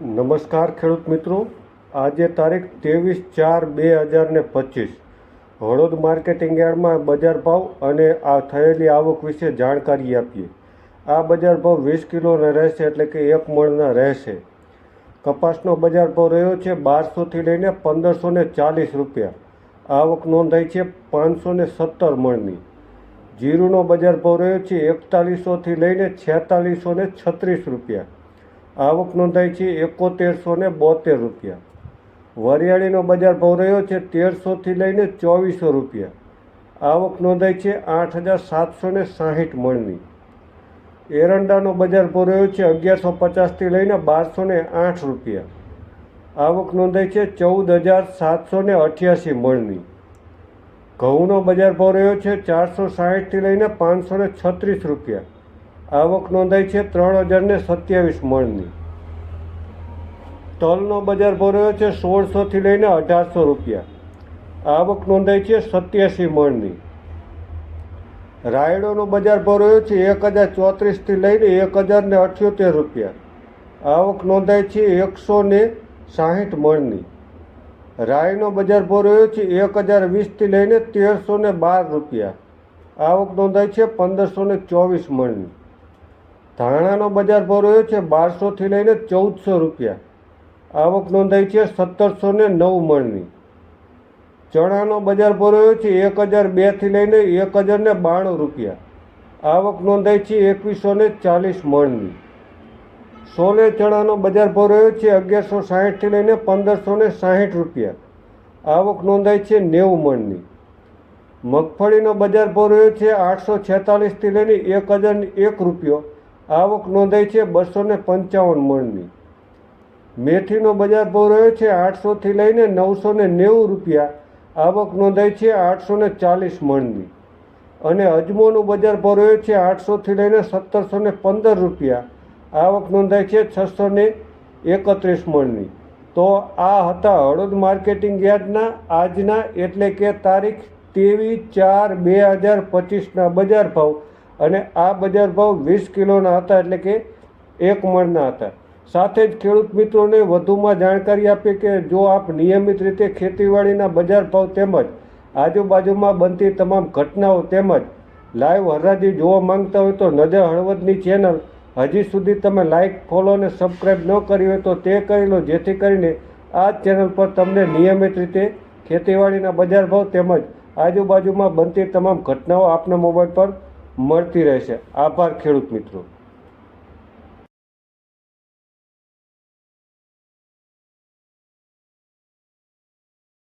નમસ્કાર ખેડૂત મિત્રો. આજે તારીખ ત્રેવીસ ચાર બે હજાર ને પચીસ. હળોદ માર્કેટિંગ યાર્ડમાં બજાર ભાવ અને આ થયેલી આવક વિશે જાણકારી આપીએ. આ બજાર ભાવ વીસ કિલોના રહેશે એટલે કે એક મણના રહેશે. કપાસનો બજાર ભાવ રહ્યો છે બારસોથી લઈને પંદરસો ને ચાલીસ રૂપિયા. આવક નોંધાઈ છે પાંચસો ને સત્તર મણની. જીરુનો બજાર ભાવ રહ્યો છે એકતાલીસોથી લઈને છેતાલીસો ને છત્રીસ રૂપિયા. આવક નોંધાઈ છે એકોતેરસો ને બોતેર રૂપિયા. વરિયાળીનો બજાર ભાવ રહ્યો છે તેરસોથી લઈને ચોવીસો રૂપિયા. આવક નોંધાઈ છે આઠ હજાર સાતસો ને સાહીઠ મણની. એરંડાનો બજાર ભાવ રહ્યો છે અગિયારસો પચાસથી લઈને બારસો ને આઠ રૂપિયા. આવક નોંધાઈ છે ચૌદ હજાર સાતસો ને અઠ્યાસી મણની. ઘઉંનો બજાર ભાવ રહ્યો છે ચારસો સાહીઠથી લઈને પાંચસો ને છત્રીસ રૂપિયા. આવક નોંધાઈ છે ત્રણ હજાર ને સત્યાવીસ મણની. તલનો બજાર ભાવ છે સોળસોથી લઈને અઢારસો રૂપિયા. આવક નોંધાઈ છે સત્યાસી મણની. રાયડોનો બજાર ભાવ છે એક હજાર ચોત્રીસથી લઈને એક હજાર ને અઠ્યોતેર રૂપિયા. આવક નોંધાઈ છે એકસો ને સાહીઠ મણની. રાયનો બજાર ભાવ છે એક હજાર વીસથી લઈને તેરસો ને બાર રૂપિયા. આવક નોંધાઈ છે પંદરસો ને ચોવીસ મણની. ધાણાનો બજાર ભાવ રહ્યો છે બારસોથી લઈને ચૌદસો રૂપિયા. આવક નોંધાઈ છે સત્તરસો ને નવ મણની. ચણાનો બજાર ભાવ રહ્યો છે એક હજાર બેથી લઈને એક હજાર ને બાણું રૂપિયા. આવક નોંધાઈ છે એકવીસો ને ચાલીસ મણની. સોલે ચણાનો બજાર ભાવ રહ્યો છે અગિયારસો સાહીઠથી લઈને પંદરસો ને સાહીઠ રૂપિયા. આવક નોંધાઈ છે નેવું મણની. મગફળીનો બજાર ભાવ રહ્યો છે આઠસો છેતાલીસથી લઈને એક હજાર એક રૂપિયો. આવક નોંધાઈ છે બસો ને પંચાવન મણની. મેથીનો બજાર ભાવ રહ્યો છે આઠસોથી લઈને નવસો ને નેવું રૂપિયા. આવક નોંધાઈ છે આઠસો ને ચાલીસ મણની. અને અજમોનું બજાર ભાવ રહ્યો છે આઠસોથી લઈને સત્તરસો ને પંદર રૂપિયા. આવક નોંધાઈ છે છસો ને એકત્રીસ મણની. તો આ હતા હળદ માર્કેટિંગ યાર્ડના આજના એટલે કે તારીખ ત્રેવીસ ચાર બે હજાર પચીસના બજાર ભાવ. અને આ બજાર ભાવ વીસ કિલોના હતા એટલે કે એક મણના હતા. સાથે જ ખેડૂત મિત્રોને વધુમાં જાણકારી આપી કે જો આપ નિયમિત રીતે ખેતીવાડીના બજાર ભાવ તેમજ આજુબાજુમાં બનતી તમામ ઘટનાઓ તેમજ લાઈવ હરાજી જોવા માંગતા હોય તો નજર હળવદની ચેનલ હજી સુધી તમે લાઇક ફોલો અને સબસ્ક્રાઈબ ન કરી હોય તો તે કરી લો. જેથી કરીને આ ચેનલ પર તમને નિયમિત રીતે ખેતીવાડીના બજાર ભાવ તેમજ આજુબાજુમાં બનતી તમામ ઘટનાઓ આપના મોબાઈલ પર મળતી રહેશે. આભાર ખેડૂત મિત્રો.